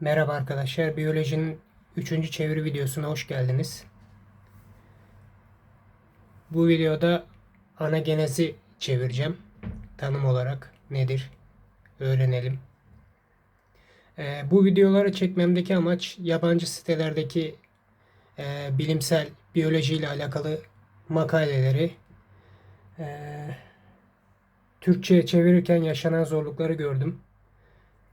Merhaba arkadaşlar, biyolojinin 3. çeviri videosuna hoş geldiniz. Bu videoda anagenezi çevireceğim. Tanım olarak nedir? Öğrenelim. Ee, bu videoları çekmemdeki amaç yabancı sitelerdeki e, bilimsel biyoloji ile alakalı makaleleri e, Türkçe'ye çevirirken yaşanan zorlukları gördüm.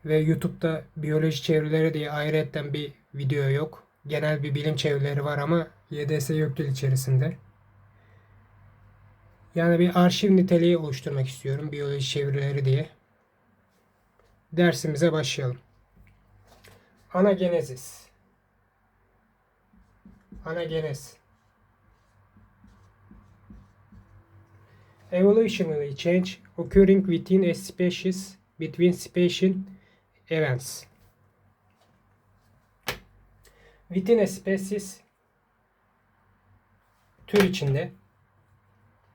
Ve YouTube'da biyoloji çevirileri diye ayrıyetten bir video yok. Genel bir bilim çevirileri var ama YDS yok dil içerisinde. Yani bir arşiv niteliği oluşturmak istiyorum biyoloji çevirileri diye. Dersimize başlayalım. Anagenezis. Anagenez. Evolutionary change occurring within a species between species events. Within a species tür içinde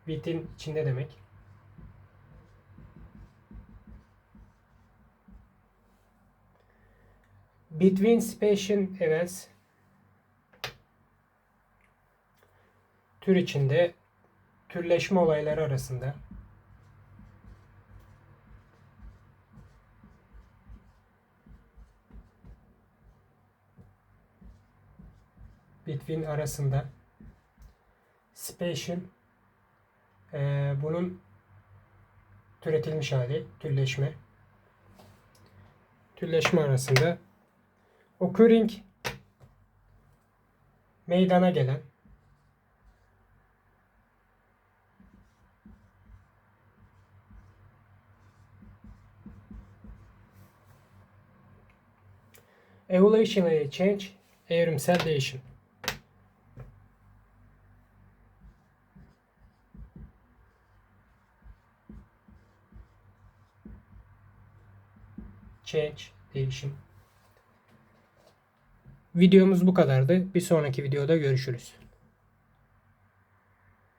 within içinde demek. Between species events tür içinde türleşme olayları arasında between arasında. Spatial eee, bunun türetilmiş hali türleşme. Türleşme arasında occurring meydana gelen evolutionary change evrimsel değişim change değişim. Videomuz bu kadardı. Bir sonraki videoda görüşürüz.